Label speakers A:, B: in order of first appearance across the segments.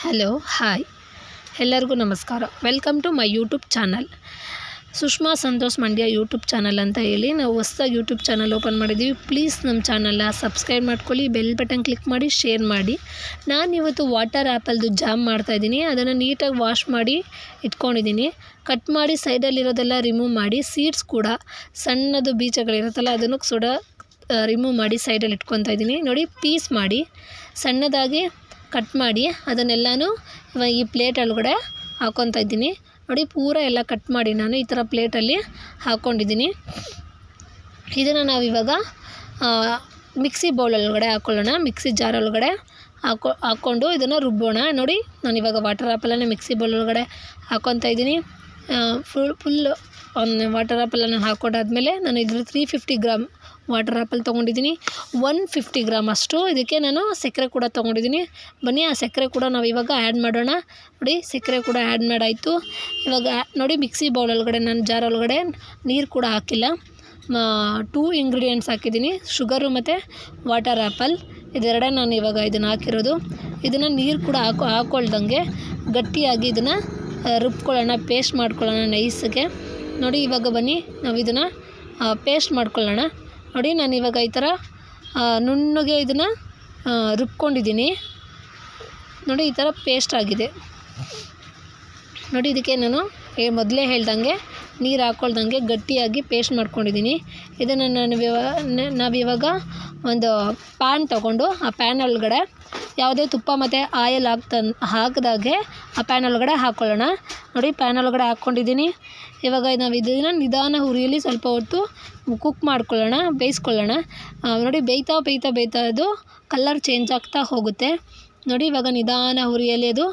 A: Hello, hi. ಎಲ್ಲರಿಗೂ ನಮಸ್ಕಾರ. Welcome to my YouTube channel Sushma Santosh Mandya YouTube channel ಅಂತ ಹೇಳಿ ನಾವು ಹೊಸ್ದಾಗಿ ಯೂಟ್ಯೂಬ್ ಚಾನಲ್ ಓಪನ್ ಮಾಡಿದ್ದೀವಿ. ಪ್ಲೀಸ್ ನಮ್ಮ ಚಾನಲ್ನ ಸಬ್ಸ್ಕ್ರೈಬ್ ಮಾಡ್ಕೊಳ್ಳಿ ಬೆಲ್ ಬಟನ್ ಕ್ಲಿಕ್ ಮಾಡಿ ಶೇರ್ ಮಾಡಿ. ನಾನು ಇವತ್ತು ವಾಟರ್ ಆ್ಯಪಲ್ದು ಜಾಮ್ ಮಾಡ್ತಾಯಿದ್ದೀನಿ ಅದನ್ನು ನೀಟಾಗಿ ವಾಶ್ ಮಾಡಿ ಇಟ್ಕೊಂಡಿದ್ದೀನಿ. ಕಟ್ ಮಾಡಿ ಸೈಡಲ್ಲಿರೋದೆಲ್ಲ ರಿಮೂವ್ ಮಾಡಿ ಸೀಡ್ಸ್ ಕೂಡ ಸಣ್ಣದು ಬೀಜಗಳಿರುತ್ತಲ್ಲ ಅದನ್ನು ಸುಡ ರಿಮೂವ್ ಮಾಡಿ ಸೈಡಲ್ಲಿ ಇಟ್ಕೊತಾ ಇದ್ದೀನಿ. ನೋಡಿ ಪೀಸ್ ಮಾಡಿ ಸಣ್ಣದಾಗಿ ಕಟ್ ಮಾಡಿ ಅದನ್ನೆಲ್ಲನೂ ಈ ಪ್ಲೇಟ್ ಒಳಗಡೆ ಹಾಕ್ಕೊತಾ ಇದ್ದೀನಿ. ನೋಡಿ, ಪೂರ ಎಲ್ಲ ಕಟ್ ಮಾಡಿ ನಾನು ಈ ಥರ ಪ್ಲೇಟಲ್ಲಿ ಹಾಕ್ಕೊಂಡಿದ್ದೀನಿ ಇದನ್ನು ನಾವು ಇವಾಗ ಮಿಕ್ಸಿ ಬೌಲ್ ಒಳಗಡೆ ಹಾಕ್ಕೊಳ್ಳೋಣ ಮಿಕ್ಸಿ ಜಾರ್ ಒಳಗಡೆ ಹಾಕೊ, ಹಾಕ್ಕೊಂಡು ಇದನ್ನು ರುಬ್ಬೋಣ. ನೋಡಿ ನಾನು ಇವಾಗ ವಾಟರ್ ಆ್ಯಪಲನ್ನು ಮಿಕ್ಸಿ ಬೌಲ್ ಒಳಗಡೆ ಹಾಕ್ಕೊತಾ ಇದ್ದೀನಿ. ಫುಲ್ ಫುಲ್ ಒಂದು ವಾಟರ್ ಆ್ಯಪಲನ್ನು ಹಾಕ್ಕೊಂಡಾದ್ಮೇಲೆ ನಾನು ಇದ್ರ three fifty gram water apple ತೊಗೊಂಡಿದ್ದೀನಿ. ಒನ್ ಫಿಫ್ಟಿ ಗ್ರಾಮ್ ಅಷ್ಟು. ಇದಕ್ಕೆ ನಾನು ಸಕ್ಕರೆ ಕೂಡ ತೊಗೊಂಡಿದ್ದೀನಿ. ಬನ್ನಿ, ಆ ಸಕ್ಕರೆ ಕೂಡ ನಾವು ಇವಾಗ ಆ್ಯಡ್ ಮಾಡೋಣ. ನೋಡಿ, ಸಕ್ಕರೆ ಕೂಡ ಆ್ಯಡ್ ಮಾಡಾಯಿತು. ಇವಾಗ ನೋಡಿ, ಮಿಕ್ಸಿ ಬೌಲ್ ಒಳಗಡೆ ನಾನು ಜಾರ್ ಒಳಗಡೆ ನೀರು ಕೂಡ ಹಾಕಿಲ್ಲ. ಟೂ ಇಂಗ್ರೀಡಿಯೆಂಟ್ಸ್ ಹಾಕಿದ್ದೀನಿ. ಶುಗರು ಮತ್ತು ವಾಟರ್ ಆ್ಯಪಲ್ ಇದೆರಡೇ ನಾನು ಇವಾಗ ಇದನ್ನು ಹಾಕಿರೋದು. ಇದನ್ನು ನೀರು ಕೂಡ ಹಾಕೊ, ಹಾಕೊಳ್ದಂಗೆ ಗಟ್ಟಿಯಾಗಿ ಇದನ್ನು, ರುಬ್ಕೊಳ್ಳೋಣ ಪೇಸ್ಟ್ ಮಾಡ್ಕೊಳ್ಳೋಣ ನೈಸ್ಗೆ. ನೋಡಿ, ಇವಾಗ ಬನ್ನಿ. ನಾವು ಇದನ್ನು ಪೇಸ್ಟ್ ಮಾಡ್ಕೊಳ್ಳೋಣ. ನೋಡಿ, ನಾನು ಇವಾಗ ಈ ಥರ ನುಣ್ಣಗೆ ಇದನ್ನು ರುಬ್ಕೊಂಡಿದ್ದೀನಿ. ನೋಡಿ, ಈ ಥರ ಪೇಸ್ಟ್ ಆಗಿದೆ. ನೋಡಿ, ಇದಕ್ಕೆ ನಾನು ಮೊದಲೇ ಹೇಳ್ದಂಗೆ ನೀರು ಹಾಕ್ಕೊಳ್ದಂಗೆ ಗಟ್ಟಿಯಾಗಿ ಪೇಸ್ಟ್ ಮಾಡ್ಕೊಂಡಿದ್ದೀನಿ. ಇದನ್ನು ನಾನು ನಾವಿವಾಗ ಒಂದು ಪ್ಯಾನ್ ತೊಗೊಂಡು, ಆ ಪ್ಯಾನ್ ಒಳಗಡೆ ಯಾವುದೇ ತುಪ್ಪ ಮತ್ತು ಆಯಿಲ್ ಹಾಕ್ತ ಹಾಕಿದಾಗೆ ಆ ಪ್ಯಾನ್ ಒಳಗಡೆ ಹಾಕ್ಕೊಳ್ಳೋಣ ನೋಡಿ, ಪ್ಯಾನ್ ಒಳಗಡೆ ಹಾಕ್ಕೊಂಡಿದ್ದೀನಿ. ಇವಾಗ ನಾವು ಇದನ್ನು ನಿಧಾನ ಹುರಿಯಲ್ಲಿ ಸ್ವಲ್ಪ ಹೊತ್ತು ಕುಕ್ ಮಾಡ್ಕೊಳ್ಳೋಣ, ಬೇಯಿಸ್ಕೊಳ್ಳೋಣ. ನೋಡಿ, ಬೇಯ್ತಾ ಬೇಯ್ತಾ ಬೇಯ್ತಾ ಅದು ಕಲ್ಲರ್ ಚೇಂಜ್ ಆಗ್ತಾ ಹೋಗುತ್ತೆ. ನೋಡಿ, ಇವಾಗ ನಿಧಾನ ಹುರಿಯಲ್ಲಿ ಅದು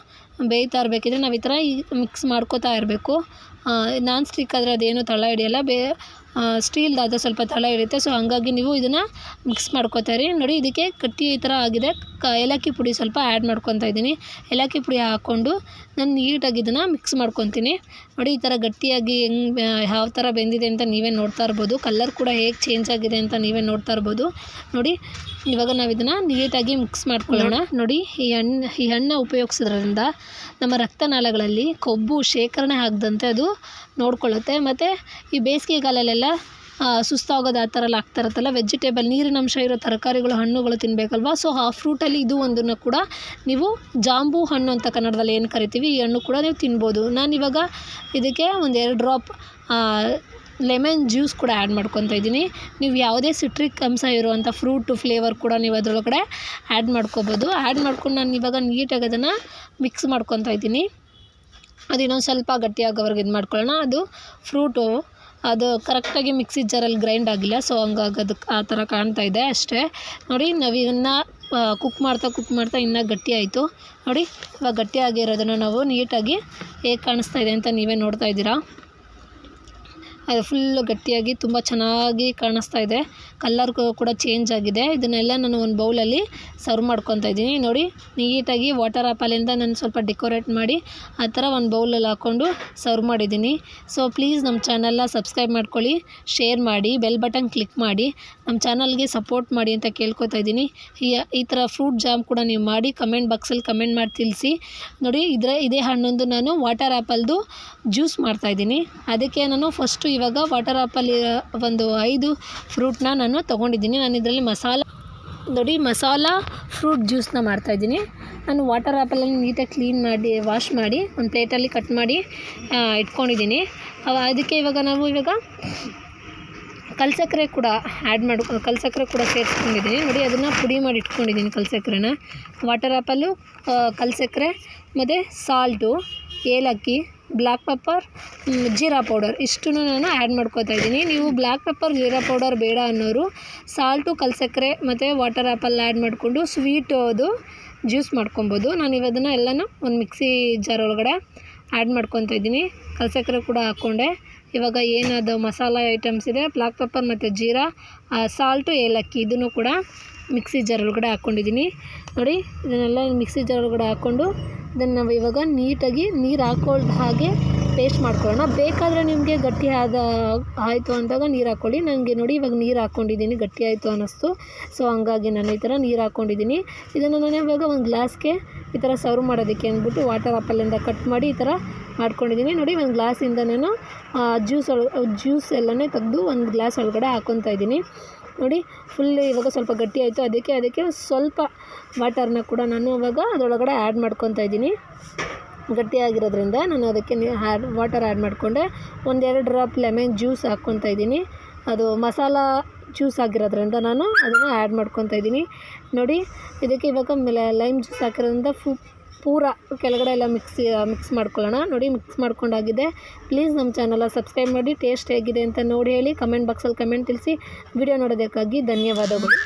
A: ಬೇಯ್ತಾ ಇರಬೇಕಿದ್ರೆ ನಾವು ಈ ಥರ ಮಿಕ್ಸ್ ಮಾಡ್ಕೋತಾ ಇರಬೇಕು. ನಾನ್ ಸ್ಟಿಕ್ ಆದರೆ ಅದೇನು ತಳ ಹಿಡಿಯಲ್ಲ. ಬೇ ಸ್ಟೀಲ್ದಾದರೆ ಸ್ವಲ್ಪ ತಳ ಇರುತ್ತೆ. ಸೊ ಹಾಗಾಗಿ ನೀವು ಇದನ್ನು ಮಿಕ್ಸ್ ಮಾಡ್ಕೋತಾ ಇರಿ. ನೋಡಿ ಇದಕ್ಕೆ ಕಟ್ಟಿ ಈ ಥರ ಆಗಿದೆ. ಕ ಏಲಕ್ಕಿ ಪುಡಿ ಸ್ವಲ್ಪ ಆ್ಯಡ್ ಮಾಡ್ಕೊತಾ ಇದ್ದೀನಿ. ಏಲಕ್ಕಿ ಪುಡಿ ಹಾಕ್ಕೊಂಡು ನಾನು ನೀಟಾಗಿ ಇದನ್ನು ಮಿಕ್ಸ್ ಮಾಡ್ಕೊತೀನಿ. ನೋಡಿ ಈ ಥರ ಗಟ್ಟಿಯಾಗಿ ಹೆಂಗೆ ಯಾವ ಥರ ಬೆಂದಿದೆ ಅಂತ ನೀವೇ ನೋಡ್ತಾ ಇರ್ಬೋದು. ಕಲ್ಲರ್ ಕೂಡ ಹೇಗೆ ಚೇಂಜ್ ಆಗಿದೆ ಅಂತ ನೀವೇ ನೋಡ್ತಾ ಇರ್ಬೋದು. ನೋಡಿ ಇವಾಗ ನಾವು ಇದನ್ನು ನೀಟಾಗಿ ಮಿಕ್ಸ್ ಮಾಡ್ಕೊಳ್ಳೋಣ. ನೋಡಿ ಈ ಹಣ್ಣು ಈ ಹಣ್ಣು ಉಪಯೋಗಿಸೋದ್ರಿಂದ ನಮ್ಮ ರಕ್ತನಾಳಗಳಲ್ಲಿ ಕೊಬ್ಬು ಶೇಖರಣೆ ಆಗದಂತೆ ಅದು ನೋಡ್ಕೊಳ್ಳುತ್ತೆ. ಮತ್ತು ಈ ಬೇಸಿಗೆಗಾಲಲ್ಲೆಲ್ಲ ಸುಸ್ತಾಗೋದು ಆ ಥರ ಎಲ್ಲ ಆಗ್ತಾ ಇರುತ್ತಲ್ಲ ವೆಜಿಟೇಬಲ್ ನೀರಿನ ಅಂಶ ಇರೋ ತರಕಾರಿಗಳು, ಹಣ್ಣುಗಳು ತಿನ್ನಬೇಕಲ್ವ ಸೊ ಆ ಫ್ರೂಟಲ್ಲಿ ಇದು ಒಂದನ್ನು ಕೂಡ ನೀವು ಜಾಂಬು ಹಣ್ಣು ಅಂತ ಕನ್ನಡದಲ್ಲಿ ಏನು ಕರಿತೀವಿ, ಈ ಹಣ್ಣು ಕೂಡ ನೀವು ತಿನ್ಬೋದು. ನಾನಿವಾಗ ಇದಕ್ಕೆ ಒಂದು ಎರಡು ಡ್ರಾಪ್ ಲೆಮನ್ ಜ್ಯೂಸ್ ಕೂಡ ಆ್ಯಡ್ ಮಾಡ್ಕೊತಾ ಇದ್ದೀನಿ. ನೀವು ಯಾವುದೇ ಸಿಟ್ರಿಕ್ ಅಂಶ ಇರುವಂಥ ಫ್ರೂಟು ಫ್ಲೇವರ್ ಕೂಡ ನೀವು ಅದರೊಳಗಡೆ ಆ್ಯಡ್ ಮಾಡ್ಕೋಬೋದು. ಆ್ಯಡ್ ಮಾಡ್ಕೊಂಡು ನಾನು ಇವಾಗ ನೀಟಾಗಿ ಅದನ್ನು ಮಿಕ್ಸ್ ಮಾಡ್ಕೊತಾ ಇದ್ದೀನಿ. ಅದು ಇನ್ನೊಂದು ಸ್ವಲ್ಪ ಗಟ್ಟಿಯಾಗೋವರೆಗೆ ಇದು ಮಾಡ್ಕೊಳ್ಳೋಣ. ಅದು ಫ್ರೂಟು, ಅದು ಕರೆಕ್ಟಾಗಿ ಮಿಕ್ಸಿ ಜಾರಲ್ಲಿ ಗ್ರೈಂಡ್ ಆಗಿಲ್ಲ, ಸೊ ಹಂಗಾಗಿ ಅದಕ್ಕೆ ಆ ಥರ ಕಾಣ್ತಾ ಇದೆ ಅಷ್ಟೇ. ನೋಡಿ, ನಾವು ಕುಕ್ ಮಾಡ್ತಾ ಕುಕ್ ಮಾಡ್ತಾ ಇನ್ನೂ ಗಟ್ಟಿ ಆಯಿತು. ನೋಡಿ, ಇವಾಗ ಗಟ್ಟಿಯಾಗಿರೋದನ್ನು ನಾವು ನೀಟಾಗಿ ಹೇಗೆ ಕಾಣಿಸ್ತಾ ಇದೆ ಅಂತ ನೀವೇ ನೋಡ್ತಾ ಇದ್ದೀರಾ. ಅದು ಫುಲ್ಲು ಗಟ್ಟಿಯಾಗಿ ತುಂಬ ಚೆನ್ನಾಗಿ ಕಾಣಿಸ್ತಾ ಇದೆ. ಕಲ್ಲರ್ ಕೂಡ ಚೇಂಜ್ ಆಗಿದೆ. ಇದನ್ನೆಲ್ಲ ನಾನು ಒಂದು ಬೌಲಲ್ಲಿ ಸರ್ವ್ ಮಾಡ್ಕೊತಾ ಇದ್ದೀನಿ. ನೋಡಿ, ನೀಟಾಗಿ ವಾಟರ್ ಆ್ಯಪಲಿಂದ ನಾನು ಸ್ವಲ್ಪ ಡೆಕೋರೇಟ್ ಮಾಡಿ ಆ ಥರ ಒಂದು ಬೌಲಲ್ಲಿ ಹಾಕ್ಕೊಂಡು ಸರ್ವ್ ಮಾಡಿದ್ದೀನಿ. ಸೊ ಪ್ಲೀಸ್ ನಮ್ಮ ಚಾನಲ್ನ ಸಬ್ಸ್ಕ್ರೈಬ್ ಮಾಡ್ಕೊಳ್ಳಿ ಶೇರ್ ಮಾಡಿ ಬೆಲ್ ಬಟನ್ ಕ್ಲಿಕ್ ಮಾಡಿ ನಮ್ಮ ಚಾನಲ್ಗೆ ಸಪೋರ್ಟ್ ಮಾಡಿ ಅಂತ ಕೇಳ್ಕೊತಾ ಇದ್ದೀನಿ. ಈ ಈ ಥರ ಫ್ರೂಟ್ ಜಾಮ್ ಕೂಡ ನೀವು ಮಾಡಿ ಕಮೆಂಟ್ ಬಾಕ್ಸಲ್ಲಿ ಕಮೆಂಟ್ ಮಾಡಿ ತಿಳಿಸಿ. ನೋಡಿ, ಇದರ ಇದೇ ಹಣ್ಣೊಂದು ನಾನು ವಾಟರ್ ಆ್ಯಪಲ್ದು ಜ್ಯೂಸ್ ಮಾಡ್ತಾಯಿದ್ದೀನಿ ಅದಕ್ಕೆ ನಾನು ಫಸ್ಟು ಇವಾಗ ವಾಟರ್ ಆ್ಯಪಲ್ಲಿ ಒಂದು ಐದು ಫ್ರೂಟ್ನ ನಾನು ತೊಗೊಂಡಿದ್ದೀನಿ. ನಾನು ಇದರಲ್ಲಿ ಮಸಾಲ, ನೋಡಿ ಮಸಾಲ ಫ್ರೂಟ್ ಜ್ಯೂಸನ್ನ ಮಾಡ್ತಾಯಿದ್ದೀನಿ ನಾನು ವಾಟರ್ ಆ್ಯಪಲನ್ನು ನೀಟಾಗಿ ಕ್ಲೀನ್ ಮಾಡಿ ವಾಶ್ ಮಾಡಿ, ಒಂದು ಪ್ಲೇಟಲ್ಲಿ ಕಟ್ ಮಾಡಿ ಇಟ್ಕೊಂಡಿದ್ದೀನಿ. ಅದಕ್ಕೆ ಇವಾಗ ನಾವು ಇವಾಗ ಕಲ್ಸಕ್ಕರೆ ಕೂಡ ಆ್ಯಡ್ ಮಾಡಿ ಕಲ್ಸಕ್ಕರೆ ಕೂಡ ಸೇರಿಸ್ಕೊಂಡಿದ್ದೀನಿ. ನೋಡಿ, ಅದನ್ನು ಪುಡಿ ಮಾಡಿ ಇಟ್ಕೊಂಡಿದ್ದೀನಿ ಕಲ್ಸಕ್ಕರೆನ ವಾಟರ್ ಆ್ಯಪಲ್ಲು ಕಲ್ಸಕ್ಕರೆ ಮತ್ತು ಸಾಲ್ಟು ಏಲಕ್ಕಿ ಬ್ಲ್ಯಾಕ್ ಪೆಪ್ಪರ್ ಜೀರಾ ಪೌಡರ್. ಇಷ್ಟನ್ನು ನಾನು ಆ್ಯಡ್ ಮಾಡ್ಕೋತಾ ಇದ್ದೀನಿ. ನೀವು ಬ್ಲ್ಯಾಕ್ ಪೆಪ್ಪರ್, ಜೀರಾ ಪೌಡರ್ ಬೇಡ ಅನ್ನೋರು ಸಾಲ್ಟು, ಕಲ್ಸಕ್ಕರೆ ಮತ್ತು ವಾಟರ್ ಆ್ಯಪಲ್ ಆ್ಯಡ್ ಮಾಡಿಕೊಂಡು ಸ್ವೀಟ್ ಅದು ಜ್ಯೂಸ್ ಮಾಡ್ಕೊಬೋದು. ನಾನು ಇವದನ್ನು ಎಲ್ಲನೂ ಒಂದು ಮಿಕ್ಸಿ ಜಾರ್ ಒಳಗಡೆ ಆ್ಯಡ್ ಮಾಡ್ಕೊತಾ ಇದ್ದೀನಿ. ಕಲ್ಸಕ್ಕರೆ ಕೂಡ ಹಾಕ್ಕೊಂಡೆ ಇವಾಗ ಏನದು ಮಸಾಲ ಐಟಮ್ಸ್ ಇದೆ ಬ್ಲ್ಯಾಕ್ ಪೆಪ್ಪರ್ ಮತ್ತು ಜೀರಾ ಸಾಲ್ಟು ಏಲಕ್ಕಿ, ಇದನ್ನು ಕೂಡ ಮಿಕ್ಸಿ ಜಾರ್ ಒಳಗಡೆ ಹಾಕ್ಕೊಂಡಿದ್ದೀನಿ ನೋಡಿ, ಇದನ್ನೆಲ್ಲ ಮಿಕ್ಸಿ ಜಾರ್ ಒಳಗಡೆ ಹಾಕ್ಕೊಂಡು ಇದನ್ನು ನಾವು ಇವಾಗ ನೀಟಾಗಿ ನೀರು ಹಾಕ್ಕೊಳ್ದ ಹಾಗೆ ಪೇಸ್ಟ್ ಮಾಡ್ಕೊಳ್ಳೋಣ. ಬೇಕಾದರೆ ನಿಮಗೆ ಗಟ್ಟಿ ಆದ, ಆಯಿತು ಅಂದಾಗ ನೀರು ಹಾಕ್ಕೊಳ್ಳಿ. ನನಗೆ ನೋಡಿ ಇವಾಗ ನೀರು ಹಾಕ್ಕೊಂಡಿದ್ದೀನಿ, ಗಟ್ಟಿ ಆಯಿತು ಅನ್ನಿಸ್ತು. ಸೊ ಹಂಗಾಗಿ ನಾನು ಈ ಥರ ನೀರು ಹಾಕ್ಕೊಂಡಿದ್ದೀನಿ. ಇದನ್ನು ನಾನು ಇವಾಗ ಒಂದು ಗ್ಲಾಸ್ಗೆ ಈ ಥರ ಸರ್ವ್ ಮಾಡೋದಕ್ಕೆ ಅಂದ್ಬಿಟ್ಟು ವಾಟರ್ ಆಪಲ್ಲಿಂದ ಕಟ್ ಮಾಡಿ ಈ ಥರ ಮಾಡ್ಕೊಂಡಿದ್ದೀನಿ. ನೋಡಿ, ಒಂದು ಗ್ಲಾಸಿಂದ ನಾನು ಜ್ಯೂಸ್ ಜ್ಯೂಸ್ ಎಲ್ಲನೇ ತೆಗೆದು ಒಂದು ಗ್ಲಾಸ್ ಒಳಗಡೆ ಹಾಕ್ಕೊತಾ ಇದ್ದೀನಿ. ನೋಡಿ ಫುಲ್ ಇವಾಗ ಸ್ವಲ್ಪ ಗಟ್ಟಿ ಆಯಿತು. ಅದಕ್ಕೆ ಅದಕ್ಕೆ ಸ್ವಲ್ಪ ವಾಟರ್ನ ಕೂಡ ನಾನು ಇವಾಗ ಅದರೊಳಗಡೆ ಆ್ಯಡ್ ಮಾಡ್ಕೊತಾ ಇದ್ದೀನಿ. ಗಟ್ಟಿಯಾಗಿರೋದ್ರಿಂದ ನಾನು ಅದಕ್ಕೆ ವಾಟರ್ ಆ್ಯಡ್ ಮಾಡಿಕೊಂಡೆ. ಒಂದೆರಡು ಡ್ರಾಪ್ ಲೆಮೆನ್ ಜ್ಯೂಸ್ ಹಾಕ್ಕೊತಾ ಇದ್ದೀನಿ. ಅದು ಮಸಾಲ ಜ್ಯೂಸ್ ಆಗಿರೋದ್ರಿಂದ ನಾನು ಅದನ್ನು ಆ್ಯಡ್ ಮಾಡ್ಕೊತಾ ಇದ್ದೀನಿ. ನೋಡಿ, ಇದಕ್ಕೆ ಇವಾಗ ಲೈಮ್ ಜ್ಯೂಸ್ ಹಾಕಿರೋದ್ರಿಂದ ಫು, ಪೂರ ಕೆಳಗಡೆ ಎಲ್ಲ ಮಿಕ್ಸಿ ಮಿಕ್ಸ್ ಮಾಡ್ಕೊಳ್ಳೋಣ. ನೋಡಿ ಮಿಕ್ಸ್ ಮಾಡ್ಕೊಂಡಾಗಿದೆ. ಪ್ಲೀಸ್ ನಮ್ಮ ಚಾನಲ ಸಬ್ಸ್ಕ್ರೈಬ್ ಮಾಡಿ ಟೇಸ್ಟ್ ಹೇಗಿದೆ ಅಂತ ನೋಡಿ ಹೇಳಿ ಕಮೆಂಟ್ ಬಾಕ್ಸಲ್ಲಿ ಕಮೆಂಟ್ ತಿಳಿಸಿ ವಿಡಿಯೋ ನೋಡೋದಕ್ಕಾಗಿ ಧನ್ಯವಾದಗಳು.